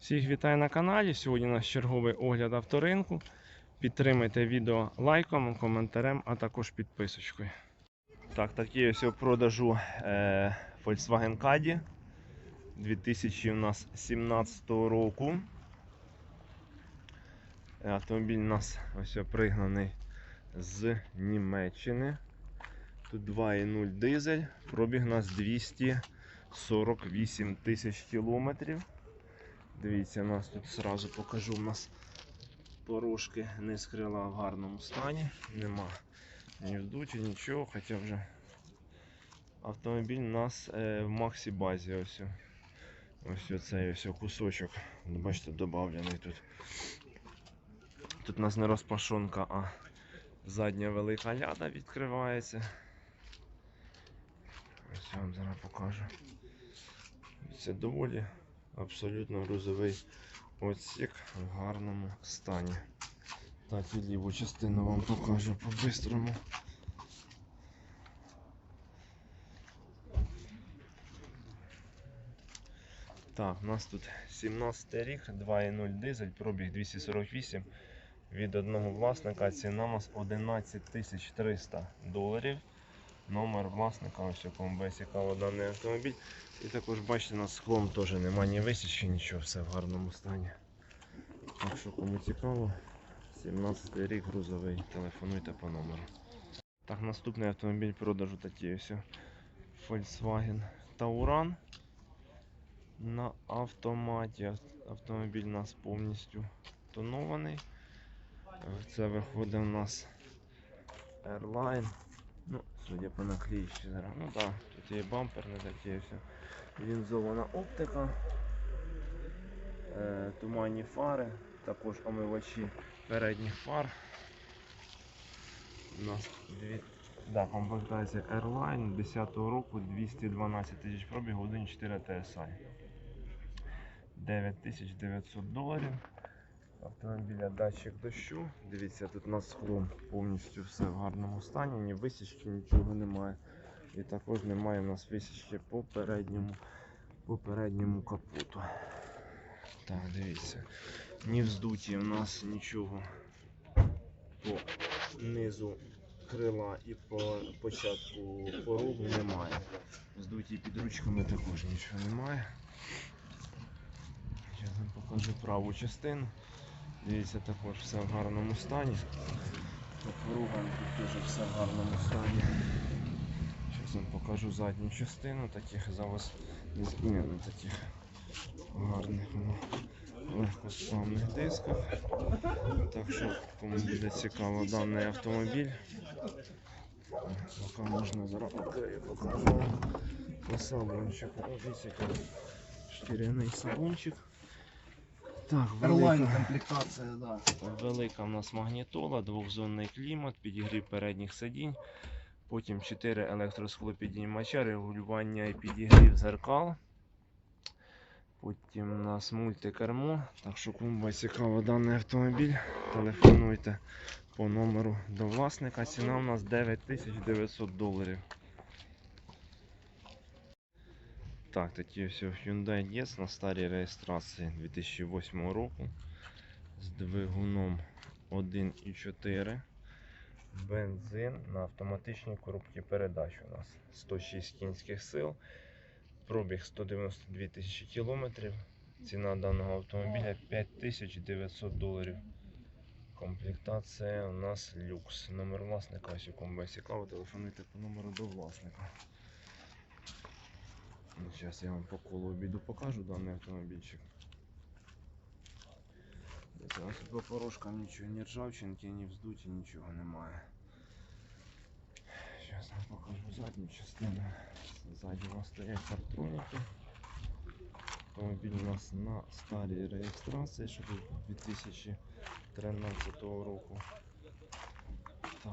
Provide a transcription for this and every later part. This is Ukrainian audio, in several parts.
Всіх вітаю на каналі. Сьогодні у нас черговий огляд авторинку. Підтримайте відео лайком, коментарем, а також підписочкою. Так, такий ось у продажу е, Volkswagen Caddy 2017 року. Е, Автомобіль у нас ось пригнаний з Німеччини. Тут 2.0 дизель, пробіг у нас 248 тисяч кілометрів. Дивіться, у нас тут зразу покажу, у нас порожки низ крила в гарному стані. Нема ні вдуті, нічого, хоча вже автомобіль у нас е, в Максі базі. Ось, ось оцей ось кусочок. Бачите, додавлений тут. Тут у нас не розпашонка, а задня велика ляда відкривається. Ось я вам зараз покажу. Це доволі абсолютно грузовий отсік в гарному стані. Так, і ліву частину вам покажу по-бистрому. Так, у нас тут 17 рік, 2.0 дизель, пробіг 248 від одного власника. Ціна у нас 11 300 доларів. Номер власника, ось у кому буде цікаво даний автомобіль. І також бачите, на склом теж немає ні висічки, нічого, все в гарному стані. Так що кому цікаво, 17 рік грузовий, телефонуйте по номеру. Так, наступний автомобіль продажу такий ось. Volkswagen Tauran на автоматі. Автомобіль у нас повністю тонований. Це виходить у нас Airline. Ну, судя по наклеїчці зараз. Ну так, тут є бампер, не все. Лінзована оптика, е, туманні фари, також омивачі передніх фар. У нас дві да, комплектація Airline 10-го року 212 тисяч пробігу 1.4 TSI. 9900 доларів. Автомобіля датчик дощу. Дивіться, тут на склом повністю все в гарному стані, ні висічки, нічого немає. І також немає у нас висічки по передньому, по передньому капоту. Так, дивіться. Ні вздуті у нас нічого по низу крила і по початку порогу немає. Вздуті під ручками також нічого немає. Зараз вам покажу праву частину. Дивіться, також все в гарному стані. Порогам теж все в гарному стані. Зараз вам покажу задню частину таких завоз не змінено таких гарних ну, легкосплавних дисках. Так що кому буде цікаво даний автомобіль. Поки можна зараз відкрию, покажу вам по салончику. Який шкіряний салончик. Так, Airline комплектація, да. велика в нас магнітола, двохзонний клімат, підігрів передніх сидінь. Потім 4 електросклопідіймача, регулювання і підігрів зеркал. Потім у нас мультикермо. Так що кому буде цікаво даний автомобіль, телефонуйте по номеру до власника. Ціна у нас 9900 доларів. Так, такі ось Hyundai Getz на старій реєстрації 2008 року з двигуном 1.4. Бензин на автоматичній коробці передач у нас 106 кінських сил, пробіг 192 тисячі кілометрів. Ціна даного автомобіля 5900 доларів. Комплектація у нас люкс. Номер власника, ось у кому буде цікаво, телефонуйте по номеру до власника. Зараз я вам по колу обіду покажу даний автомобільчик. Зараз по порожкам нічого, ні ржавчинки, ні вздуті, нічого немає. Зараз вам покажу задню частину. Ззаді у нас стоять партроніки. Автомобіль у нас на старій реєстрації, що тут 2013 року. Так,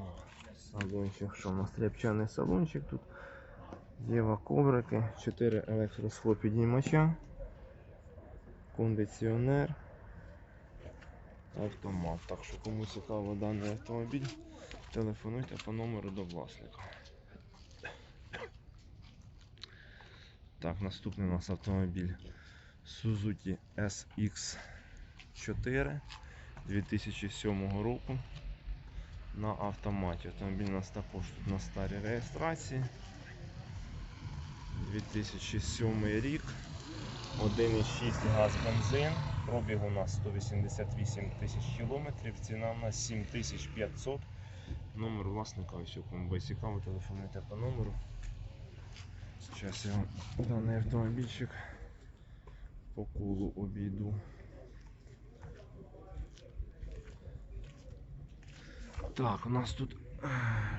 салончик, що у нас рябчаний салончик тут. Єва коврики, 4 електросхлопіднімача, кондиціонер, автомат. Так що кому цікаво даний автомобіль, телефонуйте по номеру до власника. Так, наступний у нас автомобіль Suzuki SX4 2007 року на автоматі. Автомобіль у нас також тут на старій реєстрації. 2007 рік. 1,6 газ бензин. Пробіг у нас 188 тисяч кілометрів. Ціна у нас 7500. Номер власника, ось кому буде цікаво, телефонуйте по номеру. Зараз я вам даний автомобільчик по колу обійду. Так, у нас тут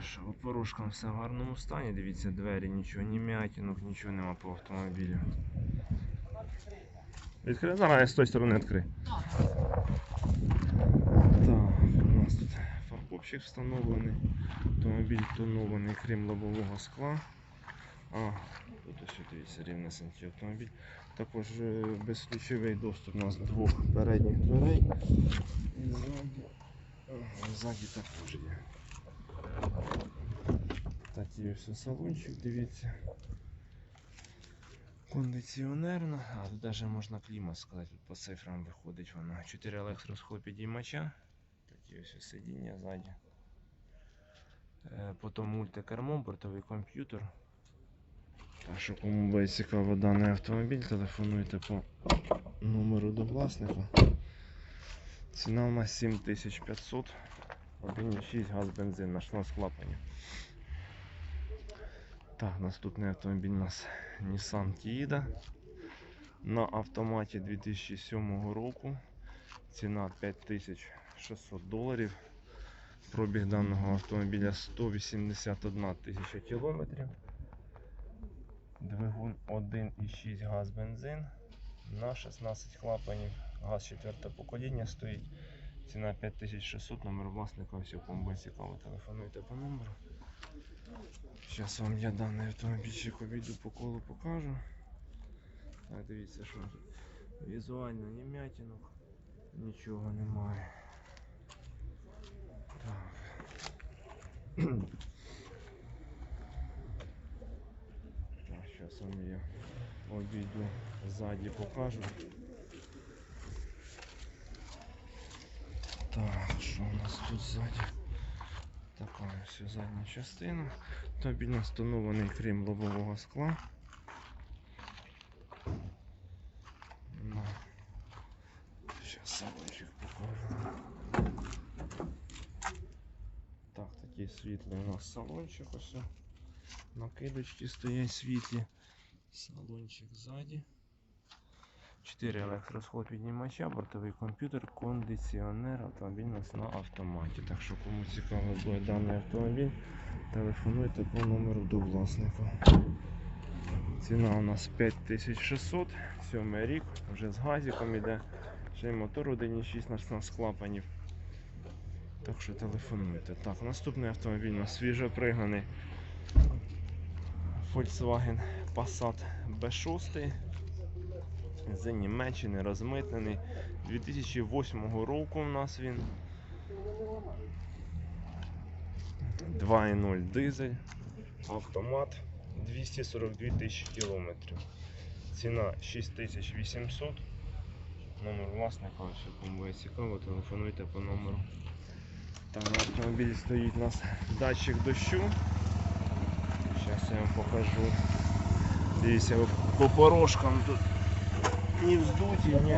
що по все в гарному стані. Дивіться, двері, нічого, ні м'ятінок, нічого нема по автомобілю. Відкрий, зараз я з тої сторони відкрий. Так, у нас тут фаркопчик встановлений. Автомобіль тонований, крім лобового скла. А, тут ось дивіться, рівнесенький автомобіль. Також е, безключовий доступ у нас двох передніх дверей. І ззаді, ззаді також є. Такий ось салончик, дивіться. Кондиціонерна, а тут навіть можна клімат сказати, тут по цифрам виходить вона. 4 електросхлопідіймача. Такі ось сидіння ззаді. Е, Потім мультикермо, бортовий комп'ютер. Так що кому буде цікаво даний автомобіль, телефонуйте по номеру до власника. Ціна у нас 7500. 1,6 газ бензин на клапані. Так, наступний автомобіль у нас Nissan Tiida на автоматі 2007 року. Ціна 5600 доларів. Пробіг даного автомобіля 181 тисяча кілометрів. Двигун 1,6 газ бензин на 16 клапанів. Газ 4 покоління стоїть. Ціна 5600, номер власника, все кому цікаво, телефонуйте по номеру. Зараз вам я даний автомобільчик обійду по колу покажу. Так, дивіться, що тут візуально ні м'ятінок, нічого немає. Так. Так, зараз вам я обійду ззаді покажу. Так, що у нас тут ззаді? Така ось задня частина. У встановлений крім лобового скла. Ну, Зараз салончик покажу. Так, такий світлий у нас салончик ось. Накидочки стоять світлі. Салончик ззаді. 4 електросхлопіднімача, бортовий комп'ютер, кондиціонер, автомобіль нас на автоматі. Так що кому цікаво буде даний автомобіль, телефонуйте по номеру до власника. Ціна у нас 5600, 7 рік, вже з газиком іде. Ще й мотор 1.6 на 16 клапанів. Так що телефонуйте. Так, наступний автомобіль у нас свіжопригнаний Volkswagen Passat B6 з Німеччини розмитнений. 2008 року у нас він. 2.0 дизель, автомат 242 тисячі кілометрів. Ціна 6800. Номер власника, що кому буде цікаво, телефонуйте по номеру. Там на автомобілі стоїть у нас датчик дощу. Зараз я вам покажу. Дивіться, по порожкам тут ні вздуті, ні,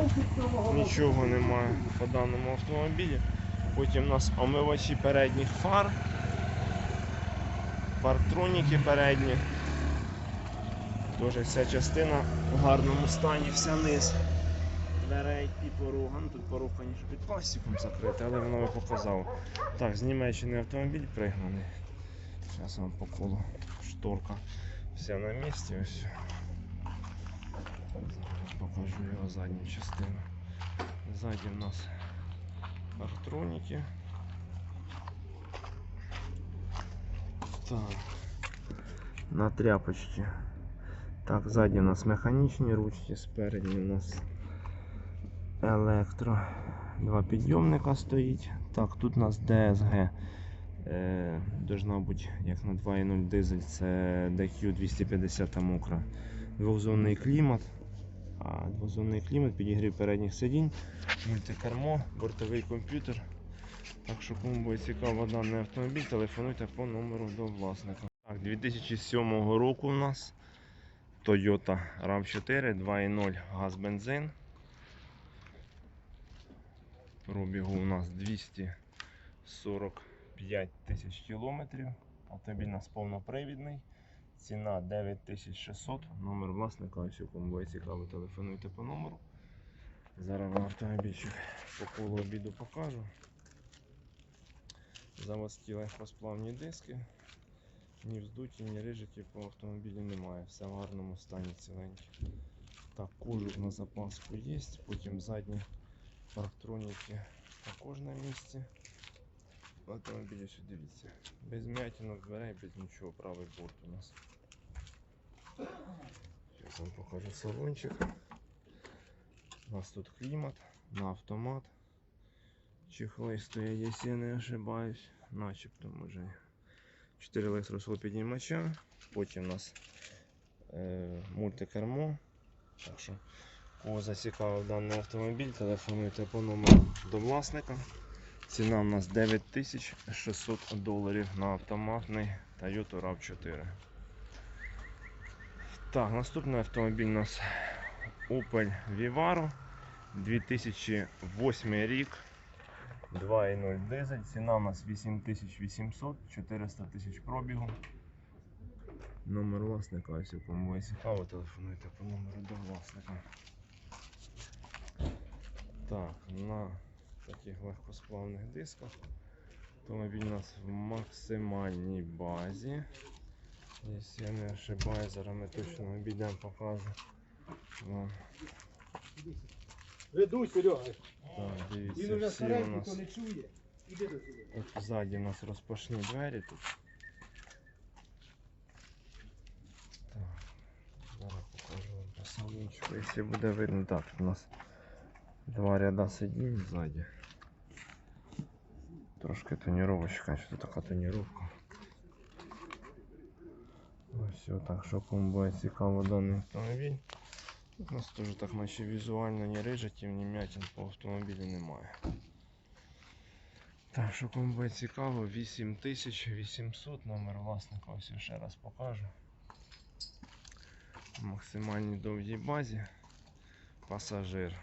нічого немає по даному автомобілі. Потім у нас омивачі передніх фар, парктроніки передні. Теж вся частина в гарному стані, вся низ дверей і порога. Ну тут порог, звісно, під пластиком закритий, але воно би показало. Так, з Німеччини автомобіль пригнаний. Зараз вам по колу шторка вся на місці. Ось. Покажу його задню частину. Ззаді в нас парктроніки. Так. На тряпочці. Так, ззаді у нас механічні ручки, спереді у нас електро. Два підйомника стоїть. Так, тут у нас DSG. Е, должна бути як на 2.0 дизель, це DQ 250 мокра. Двохзонний клімат. Двозонний клімат, підігрів передніх сидінь, мультикермо, бортовий комп'ютер. Так що кому буде цікаво даний автомобіль, телефонуйте по номеру до власника. Так, 2007 року у нас Toyota RAV4 2.0 газ бензин. Пробігу у нас 245 тисяч кілометрів. Автомобіль у нас повнопривідний. Ціна 9600. Номер власника, ось кому буде цікаво, телефонуйте по номеру. Зараз вам автомобільчик по колу обіду покажу. Заводські легкосплавні диски. Ні вздуті, ні рижики по автомобілі немає. Все в гарному стані ціленьке. Так, кожух на запаску є, потім задні парктроніки також на місці. Автомобілі ось дивіться. Без м'ятінок дверей, без нічого, правий борт у нас. Зараз вам покажу салончик. У нас тут клімат на автомат. Чехли стоять, якщо я не ошибаюсь. Начебто може. 4 електросхлопіднімача. Потім у нас е, мультикермо. Так що, кого зацікавив даний автомобіль, телефонуйте по номеру до власника. Ціна у нас 9600 доларів на автоматний Toyota RAV4. Так, наступний автомобіль у нас Opel Vivaro 2008 рік. 2.0 дизель. Ціна у нас 8800, 400 тисяч пробігу. Номер власника, ось кому цікаво, телефонуйте по номеру до власника. Так, на таких легкосплавних дисках. Автомобіль у нас в максимальній базі. Якщо я не ошибаюсь, зараз ми точно обійдемо, покажу вам. Ведуй, Серега. Так, Він дивіться, всі у старенький, нас то не чує. Іди до сюди. От ззаді у нас розпашні двері тут. Так, зараз покажу вам по салончику, якщо буде видно. Так, у нас два ряда сидінь ззаді. Трошки тоніровочка, що тут така тоніровка. Ось все, так що кому буде цікаво даний автомобіль. Тут у нас теж так наче візуально ні рижиків, ні м'ятин по автомобілю немає. Так, що кому буде цікаво, 8800 номер власника, ось я ще раз покажу. В максимальній довгій базі. Пасажир